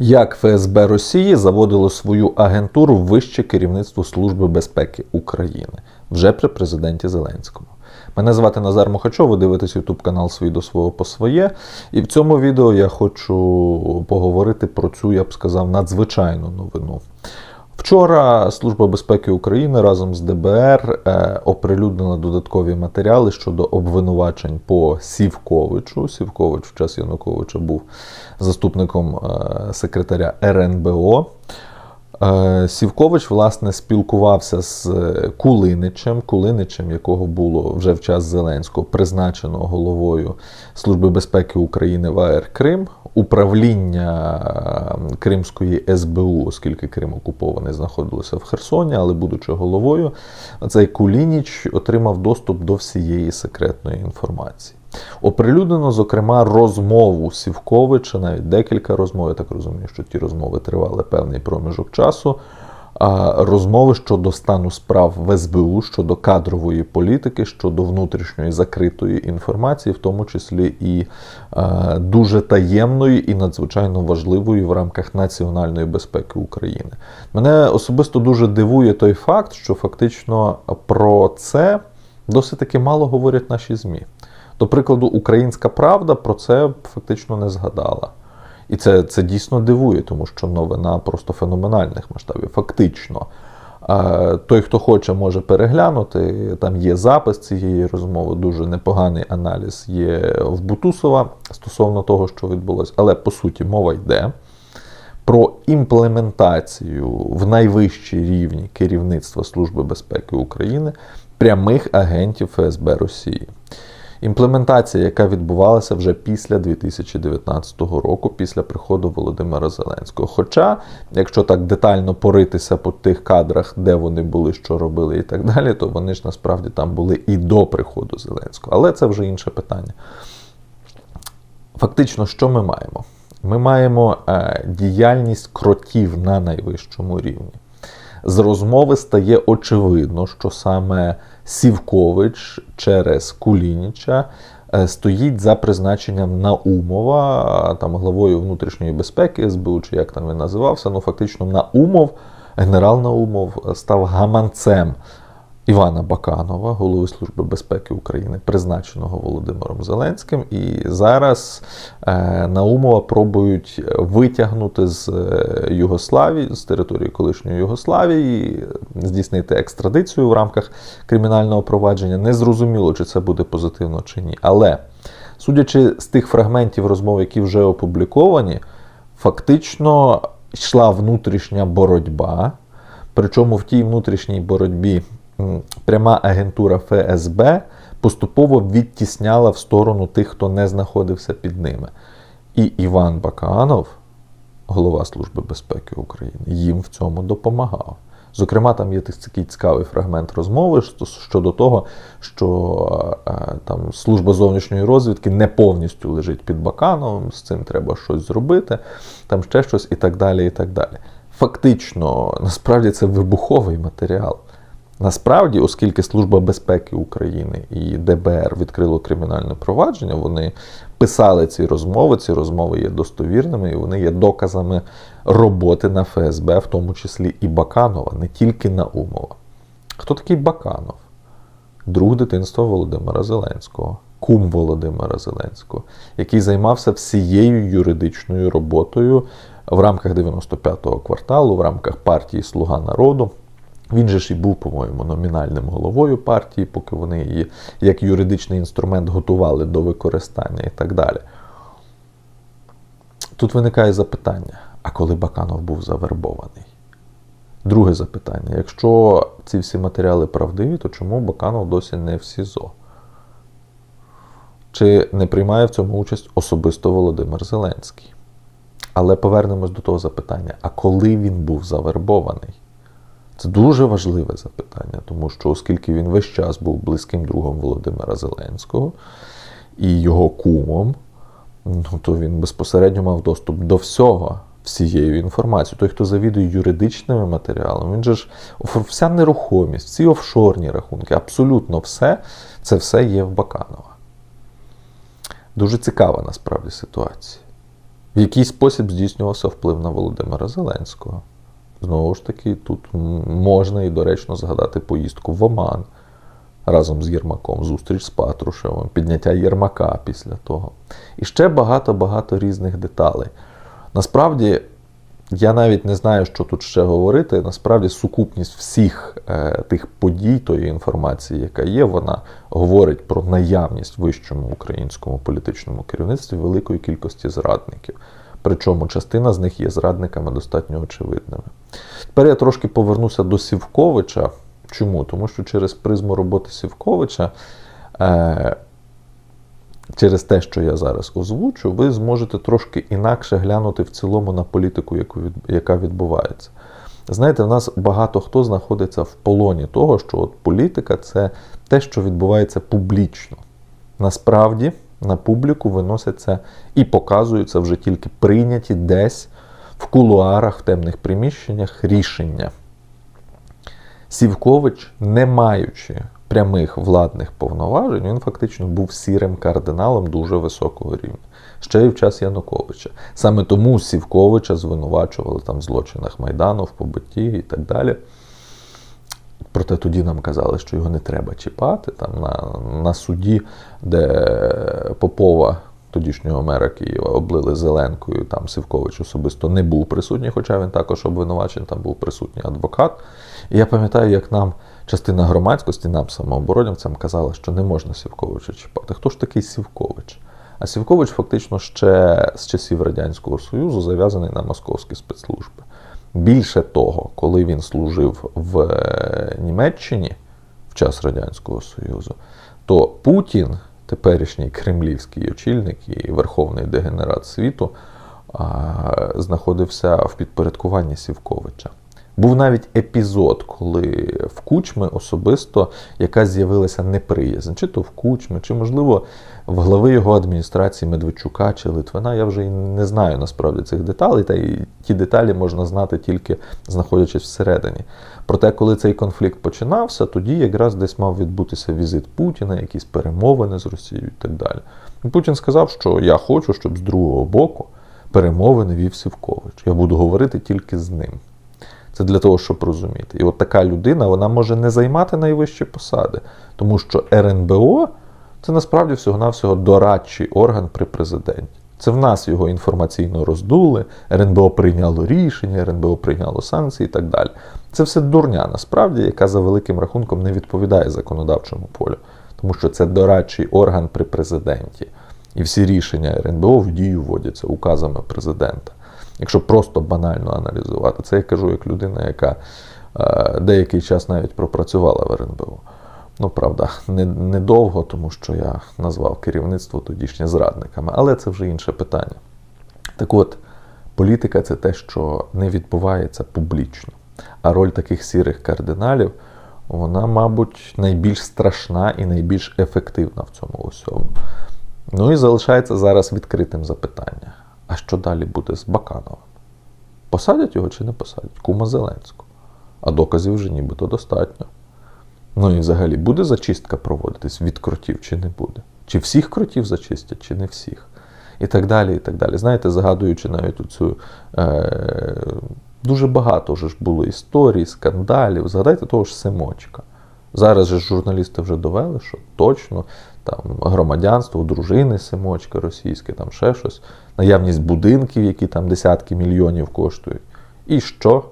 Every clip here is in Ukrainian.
Як ФСБ Росії заводило свою агентуру в вище керівництво Служби безпеки України вже при президенті Зеленському. Мене звати Назар Мухачов, ви дивитесь YouTube канал «Свій до свого по своє. І в цьому відео я хочу поговорити про цю, я б сказав, надзвичайну новину. Вчора Служба безпеки України разом з ДБР е, оприлюднила додаткові матеріали щодо обвинувачень по Сівковичу. Сівкович в час Януковича був заступником е, секретаря РНБО. Е, Сівкович, власне, спілкувався з Кулиничем, Кулиничем, якого було вже в час Зеленського призначено головою Служби безпеки України в АР Крим, управління е, Кримської СБУ, оскільки Крим окупований, знаходилося в Херсоні, але будучи головою, цей Кулініч отримав доступ до всієї секретної інформації. Оприлюднено, зокрема, розмову Сівковича, навіть декілька розмов. Я так розумію, що ті розмови тривали певний проміжок часу. Розмови щодо стану справ в СБУ, щодо кадрової політики, щодо внутрішньої закритої інформації, в тому числі і дуже таємної і надзвичайно важливої в рамках національної безпеки України. Мене особисто дуже дивує той факт, що фактично про це досить таки мало говорять наші ЗМІ. До прикладу, Українська Правда про це фактично не згадала. І це це дійсно дивує, тому що новина просто феноменальних масштабів. Фактично, той, хто хоче, може переглянути. Там є запис цієї розмови, дуже непоганий аналіз є в Бутусова стосовно того, що відбулося. Але по суті мова йде про імплементацію в найвищій рівні керівництва Служби безпеки України прямих агентів ФСБ Росії. Імплементація, яка відбувалася вже після 2019 року, після приходу Володимира Зеленського. Хоча, якщо так детально поритися по тих кадрах, де вони були, що робили і так далі, то вони ж насправді там були і до приходу Зеленського. Але це вже інше питання. Фактично, що ми маємо? Ми маємо е, діяльність кротів на найвищому рівні. З розмови стає очевидно, що саме Сівкович через Кулініча е, стоїть за призначенням Наумова, там главою внутрішньої безпеки СБУ, чи як там він називався. Ну, фактично, Наумов, генерал Наумов став гаманцем Івана Баканова, голови Служби безпеки України, призначеного Володимиром Зеленським. І зараз е, Наумова пробують витягнути з е, Югославії, з території колишньої Югославії, здійснити екстрадицію в рамках кримінального провадження. Незрозуміло, чи це буде позитивно чи ні. Але судячи з тих фрагментів розмов, які вже опубліковані, фактично йшла внутрішня боротьба. Причому в тій внутрішній боротьбі пряма агентура ФСБ поступово відтісняла в сторону тих, хто не знаходився під ними. І Іван Баканов, голова Служби безпеки України, їм в цьому допомагав. Зокрема, там є такий цікавий фрагмент розмови щодо того, що е, там служба зовнішньої розвідки не повністю лежить під Бакановим, з цим треба щось зробити, там ще щось і так далі. і так далі. Фактично, насправді це вибуховий матеріал. Насправді, оскільки Служба безпеки України і ДБР відкрило кримінальне провадження, вони писали ці розмови. Ці розмови є достовірними і вони є доказами роботи на ФСБ, в тому числі і Баканова, не тільки Наумова. Хто такий Баканов? Друг дитинства Володимира Зеленського, кум Володимира Зеленського, який займався всією юридичною роботою в рамках 95-го кварталу, в рамках партії Слуга народу. Він же ж і був, по-моєму, номінальним головою партії, поки вони її як юридичний інструмент готували до використання і так далі. Тут виникає запитання: а коли Баканов був завербований? Друге запитання: якщо ці всі матеріали правдиві, то чому Баканов досі не в СІЗО? Чи не приймає в цьому участь особисто Володимир Зеленський? Але повернемось до того запитання: а коли він був завербований? Це дуже важливе запитання, тому що, оскільки він весь час був близьким другом Володимира Зеленського і його кумом, ну, то він безпосередньо мав доступ до всього, всією інформацією. Той, хто завідує юридичними матеріалами, він же ж вся нерухомість, всі офшорні рахунки, абсолютно все, це все є в Баканова. Дуже цікава насправді ситуація. В який спосіб здійснювався вплив на Володимира Зеленського? Знову ж таки, тут можна і доречно згадати поїздку в Оман разом з Єрмаком, зустріч з Патрушевим, підняття Єрмака після того. І ще багато-багато різних деталей. Насправді, я навіть не знаю, що тут ще говорити. Насправді, сукупність всіх е, тих подій, тої інформації, яка є, вона говорить про наявність в вищому українському політичному керівництві великої кількості зрадників. Причому частина з них є зрадниками достатньо очевидними. Тепер я трошки повернуся до Сівковича. Чому? Тому що через призму роботи Сівковича, е, через те, що я зараз озвучу, ви зможете трошки інакше глянути в цілому на політику, яку яка відбувається. Знаєте, в нас багато хто знаходиться в полоні того, що от політика це те, що відбувається публічно. Насправді на публіку виносяться і показуються вже тільки прийняті десь в кулуарах, в темних приміщеннях рішення. Сівкович, не маючи прямих владних повноважень, він фактично був сірим кардиналом дуже високого рівня. Ще й в час Януковича. Саме тому Сівковича звинувачували там в злочинах Майдану, в побитті і так далі. Проте тоді нам казали, що його не треба чіпати. Там на, на суді, де Попова, тодішнього мера Києва, облили Зеленкою, там Сивкович особисто не був присутній, хоча він також обвинувачений, там був присутній адвокат. І я пам'ятаю, як нам частина громадськості, нам самооборонівцям казала, що не можна Сівковича чіпати. Хто ж такий Сівкович? А Сівкович фактично ще з часів Радянського Союзу зав'язаний на московські спецслужби. Більше того, коли він служив в е, Німеччині в час Радянського Союзу, то Путін, теперішній кремлівський очільник і верховний дегенерат світу, знаходився в підпорядкуванні Сівковича. Був навіть епізод, коли в Кучми особисто якась з'явилася неприязнь, чи то в Кучми, чи, можливо, в глави його адміністрації Медведчука чи Литвина. Я вже і не знаю насправді цих деталей, та й ті деталі можна знати тільки знаходячись всередині. Проте, коли цей конфлікт починався, тоді якраз десь мав відбутися візит Путіна, якісь перемовини з Росією і так далі. І Путін сказав, що я хочу, щоб з другого боку перемовини вів Сівкович. Я буду говорити тільки з ним. Це для того, щоб розуміти. І от така людина вона може не займати найвищі посади, тому що РНБО це насправді всього-навсього дорадчий орган при президенті. Це в нас його інформаційно роздули, РНБО прийняло рішення, РНБО прийняло санкції і так далі. Це все дурня, насправді, яка за великим рахунком не відповідає законодавчому полю, тому що це дорадчий орган при президенті. І всі рішення РНБО в дію вводяться указами президента. Якщо просто банально аналізувати, це я кажу як людина, яка е, деякий час навіть пропрацювала в РНБО. Ну, правда, не- недовго, тому що я назвав керівництво тодішнє зрадниками, але це вже інше питання. Так от, політика це те, що не відбувається публічно. А роль таких сірих кардиналів, вона, мабуть, найбільш страшна і найбільш ефективна в цьому усьому. Ну і залишається зараз відкритим запитання: а що далі буде з Бакановим? Посадять його чи не посадять? Кума Зеленського. А доказів вже нібито достатньо. Ну і взагалі буде зачистка проводитись від кротів чи не буде? Чи всіх кротів зачистять, чи не всіх? І так далі, і так далі. Знаєте, згадуючи навіть цю е, дуже багато вже ж було історій, скандалів. Згадайте того ж Семочка. Зараз же журналісти вже довели, що точно там громадянство, дружини Семочка російське, там ще щось, наявність будинків, які там десятки мільйонів коштують. І що?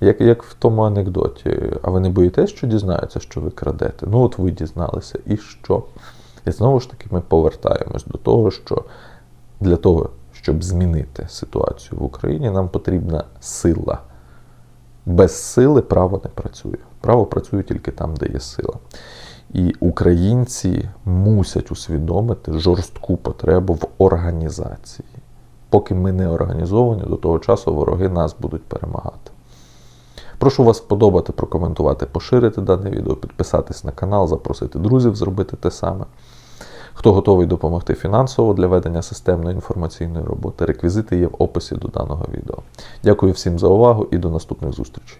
Як, як в тому анекдоті, а ви не боїтесь, що дізнаються, що ви крадете? Ну, от ви дізналися, і що? І знову ж таки, ми повертаємось до того, що для того, щоб змінити ситуацію в Україні, нам потрібна сила. Без сили право не працює. Право працює тільки там, де є сила. І українці мусять усвідомити жорстку потребу в організації. Поки ми не організовані, до того часу вороги нас будуть перемагати. Прошу вас сподобати, прокоментувати, поширити дане відео, підписатись на канал, запросити друзів зробити те саме. Хто готовий допомогти фінансово для ведення системної інформаційної роботи, реквізити є в описі до даного відео. Дякую всім за увагу і до наступних зустрічей.